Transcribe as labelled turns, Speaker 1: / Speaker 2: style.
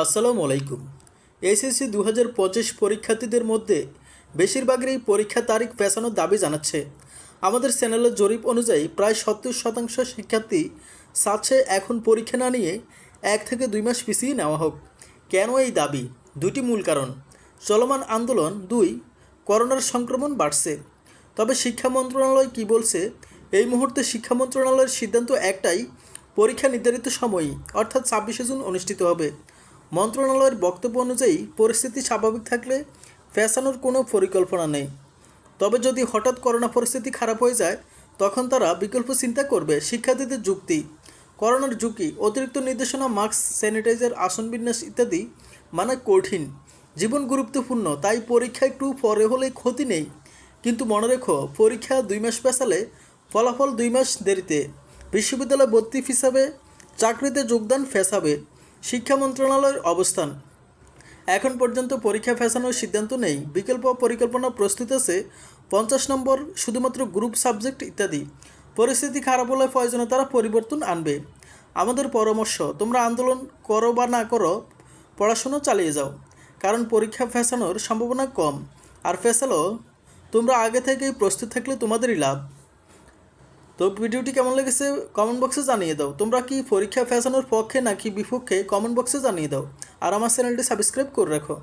Speaker 1: আসসালামু আলাইকুম। এসএসসি দু হাজার পঁচিশ পরীক্ষার্থীদের মধ্যে বেশিরভাগেরই পরীক্ষা তারিখ পেছানোর দাবি জানাচ্ছে। আমাদের চ্যানেলের জরিপ অনুযায়ী প্রায় সত্তর শতাংশ শিক্ষার্থী চাচ্ছে এখন পরীক্ষা না নিয়ে এক থেকে দুই মাস পিছিয়ে নেওয়া হোক। কেন এই দাবি? দুটি মূল কারণ। চলমান আন্দোলন দুই, করোনার সংক্রমণ বাড়ছে। তবে শিক্ষা মন্ত্রণালয় কি বলছে? এই মুহূর্তে শিক্ষা মন্ত্রণালয়ের সিদ্ধান্ত একটাই, পরীক্ষা নির্ধারিত সময়ই, অর্থাৎ ছাব্বিশে জুন অনুষ্ঠিত হবে। মন্ত্রণালয়ের বক্তব্য অনুযায়ী পরিস্থিতি স্বাভাবিক থাকলে ফ্যাশানোর কোনো পরিকল্পনা নেই। তবে যদি হঠাৎ করোনা পরিস্থিতি খারাপ হয়ে যায়, তখন তারা বিকল্প চিন্তা করবে শিক্ষার্থীদের যুক্তি, করোনার ঝুঁকি, অতিরিক্ত নির্দেশনা, মাস্ক, স্যানিটাইজার আসন বিন্যাস ইত্যাদি মানে কঠিন। জীবন গুরুত্বপূর্ণ, তাই পরীক্ষা একটু পরে হলে ক্ষতি নেই। কিন্তু মনে রেখো, পরীক্ষা দুই মাস পেছালে ফলাফল দুই মাস দেরিতে। বিশ্ববিদ্যালয় ভর্তি হিসাবে চাকরিতে যোগদান ফেসাবে। শিক্ষা মন্ত্রণালয়ের অবস্থান। এখন পর্যন্ত পরীক্ষা ফেসানোর সিদ্ধান্ত নেই। বিকল্প পরিকল্পনা প্রস্তুত আছে। পঞ্চাশ নম্বর, শুধুমাত্র গ্রুপ সাবজেক্ট ইত্যাদি। পরিস্থিতি খারাপ হলে প্রয়োজনে তারা পরিবর্তন আনবে। আমাদের পরামর্শ, তোমরা আন্দোলন করো বা না করো, পড়াশোনা চালিয়ে যাও। কারণ পরীক্ষা ফেসানোর সম্ভাবনা কম। আর ফেসালো, তোমরা আগে থেকেই প্রস্তুত থাকলে তোমাদেরই লাভ। তো ভিডিওটি কেমন লেগেছে কমেন্ট বক্সে জানিয়ে দাও। তোমরা কি পরীক্ষা ফেসানোর পক্ষে নাকি বিপক্ষে কমেন্ট বক্সে জানিয়ে দাও। আর আমার চ্যানেলটি সাবস্ক্রাইব করে রাখো।